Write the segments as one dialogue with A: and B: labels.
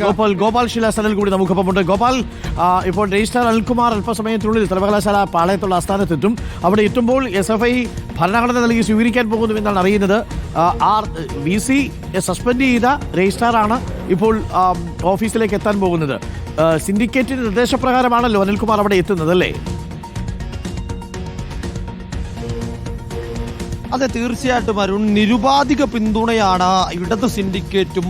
A: ഗോപാൽ ഗോപാൽ ശിലാസനിൽ കൂടി നമുക്കൊപ്പമുണ്ട് ഗോപാൽ ഇപ്പോൾ രജിസ്ട്രാർ അൽകുമാർ അല്പസമയത്തിനുള്ളിൽ സർവകലാശാല പാളയത്തുള്ള ആസ്ഥാനത്തെത്തും. അവിടെ എത്തുമ്പോൾ എസ് എഫ് ഐ ഭരണഘടന നൽകി സ്വീകരിക്കാൻ പോകുന്നു എന്നാണ് അറിയുന്നത് ആർ വി സി സസ്പെൻഡ് ചെയ്ത രജിസ്ട്രാറാണ് ഇപ്പോൾ ഓഫീസിലേക്ക് എത്താൻ പോകുന്നത്. സിൻഡിക്കേറ്റിന്റെ നിർദ്ദേശപ്രകാരമാണല്ലോ അനിൽകുമാർ അവിടെ എത്തുന്നത് അല്ലേ?
B: അതെ തീർച്ചയായിട്ടും അരുൺ. നിരുപാധിക പിന്തുണയാണ് ഇടത് സിൻഡിക്കേറ്റും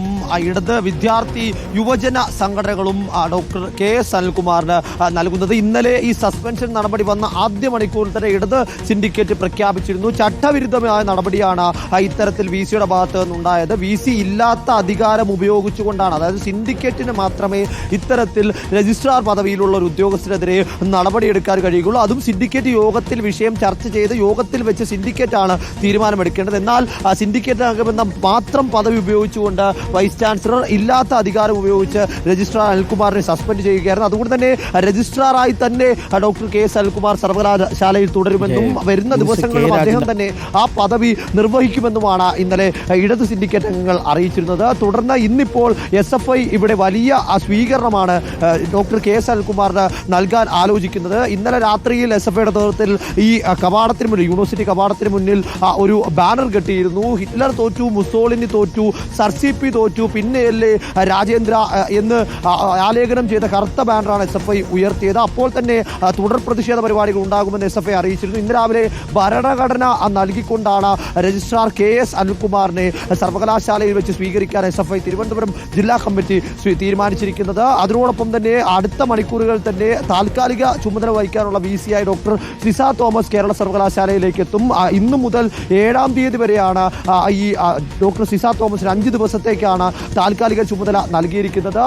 B: ഇടത് വിദ്യാർത്ഥി യുവജന സംഘടനകളും ഡോക്ടർ കെ എസ് അനിൽകുമാറിന് നൽകുന്നത്. ഇന്നലെ ഈ സസ്പെൻഷൻ നടപടി വന്ന ആദ്യ മണിക്കൂറിൽ തന്നെ ഇടത് സിൻഡിക്കേറ്റ് പ്രഖ്യാപിച്ചിരുന്നു. ചട്ടവിരുദ്ധമായ നടപടിയാണ് ഇത്തരത്തിൽ വി സിയുടെ ഭാഗത്ത് നിന്നുണ്ടായത്. വി സി ഇല്ലാത്ത അധികാരം ഉപയോഗിച്ചുകൊണ്ടാണ് അതായത് സിൻഡിക്കേറ്റിന് മാത്രമേ ഇത്തരത്തിൽ രജിസ്ട്രാർ പദവിയിലുള്ള ഒരു ഉദ്യോഗസ്ഥരെതിരെ നടപടിയെടുക്കാൻ കഴിയുകയുള്ളൂ. അതും സിൻഡിക്കേറ്റ് യോഗത്തിൽ വിഷയം ചർച്ച ചെയ്ത് യോഗത്തിൽ വെച്ച് സിൻഡിക്കേറ്റാണ് തീരുമാനമെടുക്കേണ്ടത്. എന്നാൽ സിൻഡിക്കേറ്റ് അംഗമെന്ന മാത്രം പദവി ഉപയോഗിച്ചുകൊണ്ട് വൈസ് ചാൻസലർ ഇല്ലാത്ത അധികാരം ഉപയോഗിച്ച് രജിസ്ട്രാർ അനിൽകുമാറിനെ സസ്പെൻഡ് ചെയ്യുകയായിരുന്നു. അതുകൊണ്ട് തന്നെ രജിസ്ട്രാറായി തന്നെ ഡോക്ടർ കെ എസ് അനിൽകുമാർ സർവകലാശാലയിൽ തുടരുമെന്നും വരുന്ന ദിവസങ്ങളിലും അദ്ദേഹം തന്നെ ആ പദവി നിർവഹിക്കുമെന്നുമാണ് ഇന്നലെ ഇടത് സിൻഡിക്കേറ്റ് അംഗങ്ങൾ അറിയിച്ചിരുന്നത്. തുടർന്ന് ഇന്നിപ്പോൾ എസ് എഫ് ഐ ഇവിടെ വലിയ സ്വീകരണമാണ് ഡോക്ടർ കെ എസ് അനിൽകുമാറിന് നൽകാൻ ആലോചിക്കുന്നത്. ഇന്നലെ രാത്രിയിൽ എസ് എഫ് ഐയുടെ നേതൃത്വത്തിൽ ഈ കവാടത്തിന് മുന്നിൽ യൂണിവേഴ്സിറ്റി കവാടത്തിന് മുന്നിൽ ഒരു ബാനർ കെട്ടിയിരുന്നു. ഹിറ്റ്ലർ തോറ്റു മുസോളിനി തോറ്റു സർസിപ്പി തോറ്റു പിന്നെയല്ലേ അല്ലേ രാജേന്ദ്ര എന്ന് ആലേഖനം ചെയ്ത കറുത്ത ബാനറാണ് എസ് എഫ് ഐ ഉയർത്തിയത്. അപ്പോൾ തന്നെ തുടർ പ്രതിഷേധ പരിപാടികൾ ഉണ്ടാകുമെന്ന് എസ് എഫ് ഐ അറിയിച്ചിരുന്നു. ഇന്ന് രാവിലെ ഭരണഘടന നൽകിക്കൊണ്ടാണ് രജിസ്ട്രാർ കെ എസ് അനിൽകുമാറിനെ സർവകലാശാലയിൽ വെച്ച് സ്വീകരിക്കാൻ എസ് എഫ് ഐ തിരുവനന്തപുരം ജില്ലാ കമ്മിറ്റി തീരുമാനിച്ചിരിക്കുന്നത്. അതിനോടൊപ്പം തന്നെ അടുത്ത മണിക്കൂറുകളിൽ തന്നെ താൽക്കാലിക ചുമതല വഹിക്കാനുള്ള V C I doctor Ciza Thomas Kerala സർവകലാശാലയിലേക്ക് എത്തും. ഇന്നു മുതൽ ഏഴാം തീയതി വരെയാണ് ഈ ഡോക്ടർ സിസ തോമസിന് അഞ്ച് ദിവസത്തേക്കാണ് താൽക്കാലിക ചുമതല നൽകിയിരിക്കുന്നത്.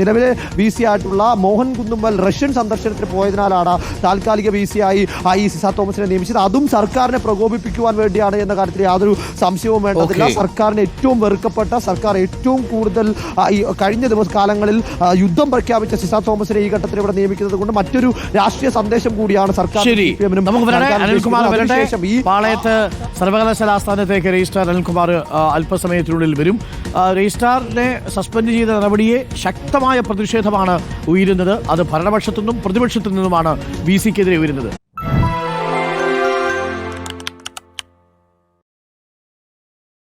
B: നിലവിലെ വി സി ആയിട്ടുള്ള മോഹൻ കുന്നുമ്മൽ റഷ്യൻ സന്ദർശനത്തിന് പോയതിനാലാണ് താൽക്കാലിക വി സി ആയി ഈ സിസ തോമസിനെ നിയമിച്ചത്. അതും സർക്കാരിനെ പ്രകോപിപ്പിക്കുവാൻ വേണ്ടിയാണ് എന്ന കാര്യത്തിൽ യാതൊരു സംശയവും വേണ്ടതില്ല. സർക്കാരിന് ഏറ്റവും വെറുക്കപ്പെട്ട സർക്കാർ ഏറ്റവും കൂടുതൽ ഈ കഴിഞ്ഞ ദിവസ കാലങ്ങളിൽ യുദ്ധം പ്രഖ്യാപിച്ച സിസ തോമസിനെ ഈ ഘട്ടത്തിൽ ഇവിടെ നിയമിക്കുന്നത് കൊണ്ട് മറ്റൊരു രാഷ്ട്രീയ സന്ദേശം കൂടിയാണ് സർക്കാർ
A: ശരി. പാളയത്ത് സർവകലാശാല ആസ്ഥാനത്തേക്ക് രജിസ്ട്രാർ അനിൽകുമാർ അല്പസമയത്തിനുള്ളിൽ വരും. രജിസ്ട്രാറിനെ സസ്പെൻഡ് ചെയ്ത നടപടിയെ ശക്തമായ പ്രതിഷേധമാണ് ഉയരുന്നത്. അത് ഭരണപക്ഷത്തു നിന്നും പ്രതിപക്ഷത്തു നിന്നുമാണ് വി സിക്കെതിരെ ഉയരുന്നത്.